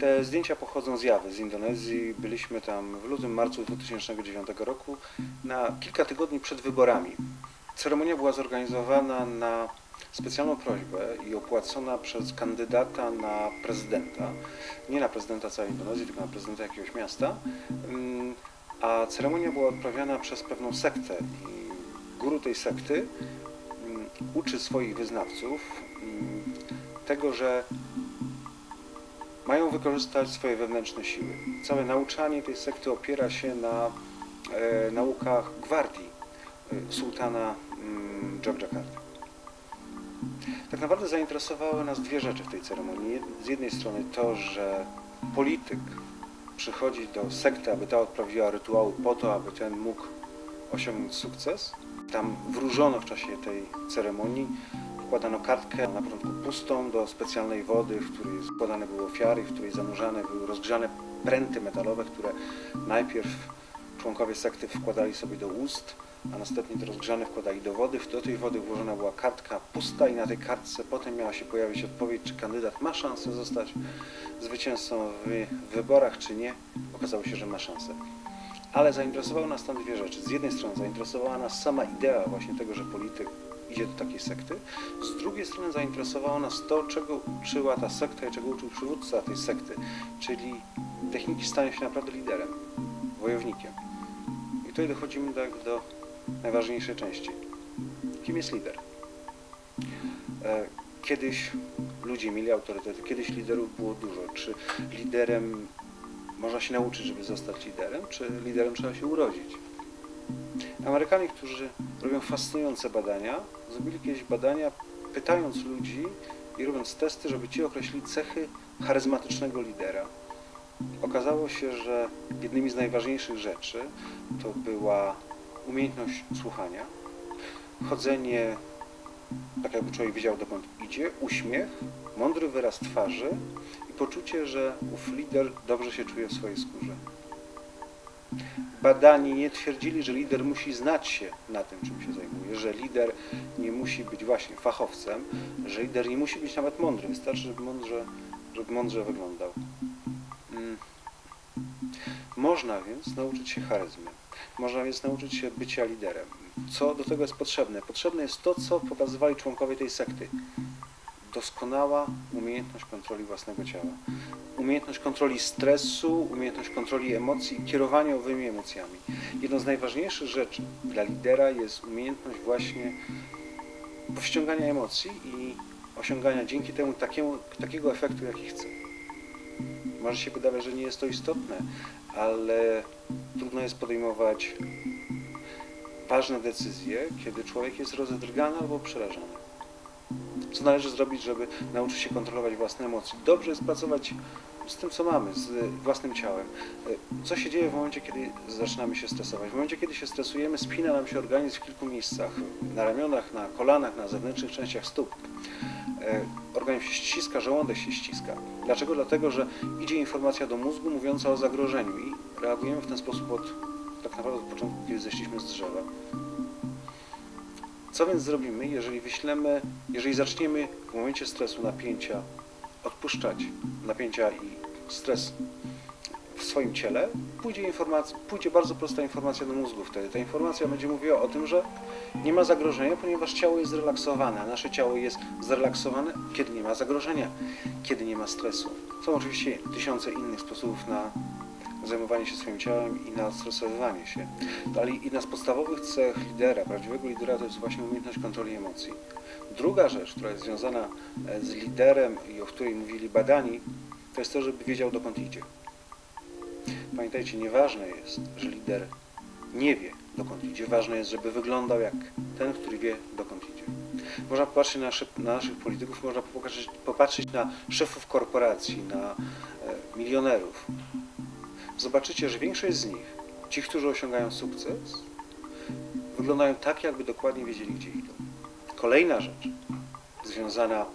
Te zdjęcia pochodzą z Jawy, z Indonezji. Byliśmy tam w lutym, marcu 2009 roku na kilka tygodni przed wyborami. Ceremonia była zorganizowana na specjalną prośbę i opłacona przez kandydata na prezydenta. Nie na prezydenta całej Indonezji, tylko na prezydenta jakiegoś miasta. Mm, A ceremonia była odprawiana przez pewną sektę. I guru tej sekty mm, uczy swoich wyznawców tego, że mają wykorzystać swoje wewnętrzne siły. Całe nauczanie tej sekty opiera się na e, naukach gwardii e, sułtana mm, Jogjakarty. Tak naprawdę zainteresowały nas dwie rzeczy w tej ceremonii. Z jednej strony to, że polityk przychodzi do sekty, aby ta odprawiła rytuały po to, aby ten mógł osiągnąć sukces. Tam wróżono w czasie tej ceremonii, wkładano kartkę na początku pustą do specjalnej wody, w której składane były ofiary, w której zanurzane były rozgrzane pręty metalowe, które najpierw członkowie sekty wkładali sobie do ust, a następnie te rozgrzane wkładali do wody. Do tej wody włożona była kartka pusta i na tej kartce potem miała się pojawić odpowiedź, czy kandydat ma szansę zostać zwycięzcą w wyborach, czy nie. Okazało się, że ma szansę. Ale zainteresowały nas tam dwie rzeczy. Z jednej strony zainteresowała nas sama idea właśnie tego, że polityk idzie do takiej sekty. Z drugiej strony zainteresowało nas to, czego uczyła ta sekta i czego uczył przywódca tej sekty, czyli techniki stania się naprawdę liderem, wojownikiem. I tutaj dochodzimy tak do najważniejszej części. Kim jest lider? E, Kiedyś ludzie mieli autorytety, kiedyś liderów było dużo. Czy liderem można się nauczyć, żeby zostać liderem, czy liderem trzeba się urodzić? Amerykanie, którzy robią fascynujące badania, zrobili kiedyś badania pytając ludzi i robiąc testy, żeby ci określili cechy charyzmatycznego lidera. Okazało się, że jednymi z najważniejszych rzeczy to była umiejętność słuchania, chodzenie tak jakby człowiek wiedział dokąd idzie, uśmiech, mądry wyraz twarzy i poczucie, że ów lider dobrze się czuje w swojej skórze. Badani nie twierdzili, że lider musi znać się na tym, czym się zajmuje, że lider nie musi być właśnie fachowcem, że lider nie musi być nawet mądry, wystarczy, żeby mądrze, żeby mądrze wyglądał. Mm. Można więc nauczyć się charyzmy. Można więc nauczyć się bycia liderem. Co do tego jest potrzebne? Potrzebne jest to, co pokazywali członkowie tej sekty. Doskonała umiejętność kontroli własnego ciała. Umiejętność kontroli stresu, umiejętność kontroli emocji kierowania owymi emocjami. Jedną z najważniejszych rzeczy dla lidera jest umiejętność właśnie powściągania emocji i osiągania dzięki temu takiemu, takiego efektu, jaki chce. Może się wydawać, że nie jest to istotne, ale trudno jest podejmować ważne decyzje, kiedy człowiek jest rozedrgany albo przerażony. Co należy zrobić, żeby nauczyć się kontrolować własne emocje? Dobrze jest pracować z tym, co mamy, z własnym ciałem. Co się dzieje w momencie, kiedy zaczynamy się stresować? W momencie, kiedy się stresujemy, spina nam się organizm w kilku miejscach. Na ramionach, na kolanach, na zewnętrznych częściach stóp. Organizm się ściska, żołądek się ściska. Dlaczego? Dlatego, że idzie informacja do mózgu mówiąca o zagrożeniu i reagujemy w ten sposób od, tak naprawdę od początku, kiedy zeszliśmy z drzewa. Co więc zrobimy, jeżeli wyślemy, jeżeli zaczniemy w momencie stresu, napięcia odpuszczać napięcia i stres w swoim ciele, pójdzie, informacja, pójdzie bardzo prosta informacja do mózgu wtedy. Ta informacja będzie mówiła o tym, że nie ma zagrożenia, ponieważ ciało jest zrelaksowane, a nasze ciało jest zrelaksowane, kiedy nie ma zagrożenia, kiedy nie ma stresu. Są oczywiście tysiące innych sposobów na zajmowanie się swoim ciałem i na stresowywanie się. Ale jedna z podstawowych cech lidera, prawdziwego lidera, to jest właśnie umiejętność kontroli emocji. Druga rzecz, która jest związana z liderem i o której mówili badani, to jest to, żeby wiedział dokąd idzie. Pamiętajcie, nieważne jest, że lider nie wie dokąd idzie, ważne jest, żeby wyglądał jak ten, który wie dokąd idzie. Można popatrzeć na, szyb, na naszych polityków, można popatrzeć, popatrzeć na szefów korporacji, na e, milionerów. Zobaczycie, że większość z nich, ci, którzy osiągają sukces, wyglądają tak, jakby dokładnie wiedzieli, gdzie idą. Kolejna rzecz, związana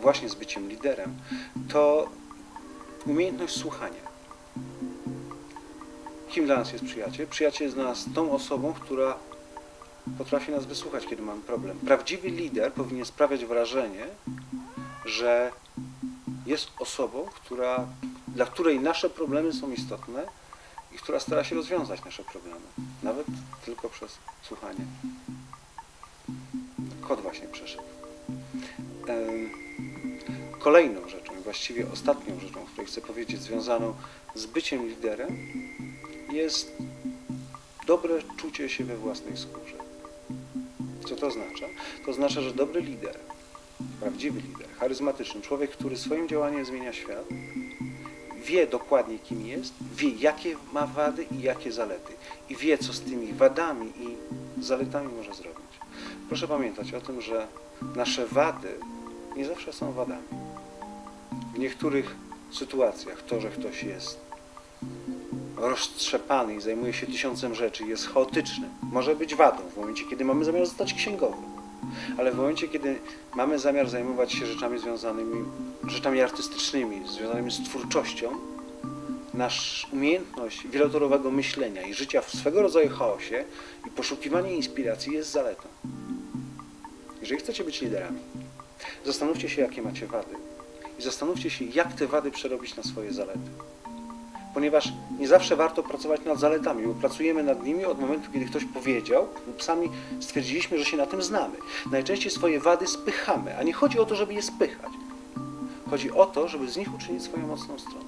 właśnie z byciem liderem, to umiejętność słuchania. Kim dla nas jest przyjaciel? Przyjaciel jest dla nas tą osobą, która potrafi nas wysłuchać, kiedy mamy problem. Prawdziwy lider powinien sprawiać wrażenie, że jest osobą, która, dla której nasze problemy są istotne i która stara się rozwiązać nasze problemy, nawet tylko przez słuchanie. Kot właśnie przeszedł. Kolejną rzeczą, właściwie ostatnią rzeczą, o której chcę powiedzieć, związaną z byciem liderem, jest dobre czucie się we własnej skórze. Co to oznacza? To oznacza, że dobry lider, prawdziwy lider, charyzmatyczny, człowiek, który swoim działaniem zmienia świat, wie dokładnie kim jest, wie jakie ma wady i jakie zalety i wie co z tymi wadami i zaletami może zrobić. Proszę pamiętać o tym, że nasze wady nie zawsze są wadami. W niektórych sytuacjach to, że ktoś jest roztrzepany i zajmuje się tysiącem rzeczy, jest chaotyczny, może być wadą w momencie, kiedy mamy zamiar zostać księgowym. Ale w momencie, kiedy mamy zamiar zajmować się rzeczami związanymi, rzeczami artystycznymi, związanymi z twórczością, nasz umiejętność wielotorowego myślenia i życia w swego rodzaju chaosie i poszukiwanie inspiracji jest zaletą. Jeżeli chcecie być liderami, zastanówcie się, jakie macie wady i zastanówcie się, jak te wady przerobić na swoje zalety. Ponieważ nie zawsze warto pracować nad zaletami, bo pracujemy nad nimi od momentu, kiedy ktoś powiedział lub sami stwierdziliśmy, że się na tym znamy. Najczęściej swoje wady spychamy, a nie chodzi o to, żeby je spychać. Chodzi o to, żeby z nich uczynić swoją mocną stronę.